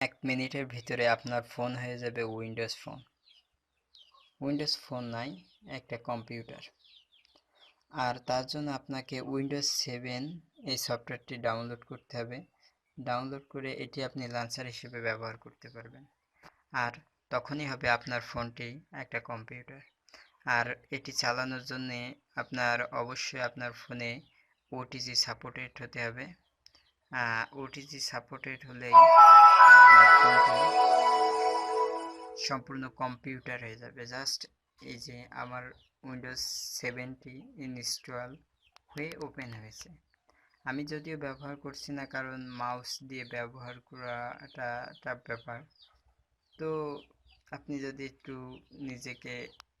এক মিনিটের ভিতরে আপনার ফোন হয়ে যাবে উইন্ডোজ ফোন। উইন্ডোজ ফোন নাই, একটা কম্পিউটার। আর তার জন্য আপনাকে উইন্ডোজ সেভেন এই সফটওয়্যারটি ডাউনলোড করতে হবে। ডাউনলোড করে এটি আপনি লাঞ্চার হিসেবে ব্যবহার করতে পারবেন। আর তখনই হবে আপনার ফোনটি একটা কম্পিউটার। আর এটি চালানোর জন্যে আপনার অবশ্যই আপনার ফোনে ওটিজি সাপোর্টেড হতে হবে। ওটিজি সাপোর্টেড হলেই সম্পূর্ণ কম্পিউটার হয়ে যাবে। জাস্ট এই যে আমার উইন্ডোজ সেভেনটি ইনস্টল হয়ে ওপেন হয়েছে। আমি যদিও ব্যবহার করছি না, কারণ মাউস দিয়ে ব্যবহার করা একটা টাফ ব্যাপার। তো আপনি যদি একটু নিজেকে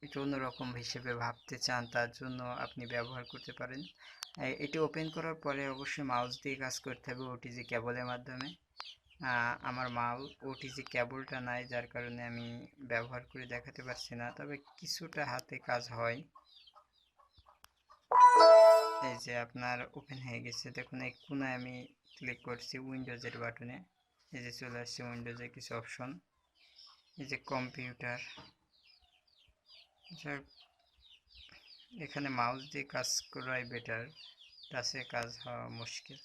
একটু অন্যরকম হিসেবে ভাবতে চান, তার জন্য আপনি ব্যবহার করতে পারেন। এটি ওপেন করার পরে অবশ্যই মাউস দিয়ে কাজ করতে হবে ওটিজি কেবলের মাধ্যমে। আমার মাউ ওটিজি কেবলটা নাই, যার কারণে আমি ব্যবহার করে দেখাতে পারছি না। তবে কিছুটা হাতে কাজ হয়। এই যে আপনার ওপেন হয়ে গেছে। দেখুন, এই কোনায় আমি ক্লিক করছি উইন্ডোজের বাটনে এই যে চলে আসছে উইন্ডোজের কিছু অপশন এই যে কম্পিউটার। এখানে মাউস দিয়ে কাজ করাই বেটার টাচে কাজ হওয়া মুশকিল।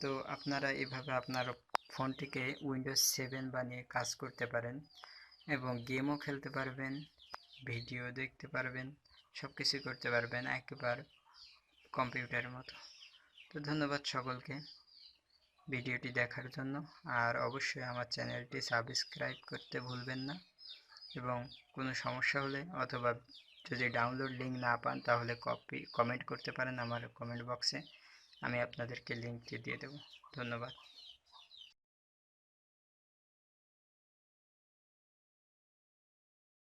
তো আপনারা এভাবে আপনার ফোনটিকে উইন্ডোজ সেভেন বানিয়ে কাজ করতে পারেন এবং গেমও খেলতে পারবেন, ভিডিও দেখতে পারবেন সব কিছু করতে পারবেন একবার কম্পিউটারের মতো। তো ধন্যবাদ সকলকে। ভিডিওটি দেখার জন্য। আর অবশ্যই আমার চ্যানেলটি সাবস্ক্রাইব করতে ভুলবেন না। এবং কোনো সমস্যা হলে অথবা যদি ডাউনলোড লিঙ্ক না পান, তাহলে কপি, কমেন্ট করতে পারেন আমার কমেন্ট বক্সে। আমি আপনাদেরকে লিঙ্কটি দিয়ে দেবো। ধন্যবাদ।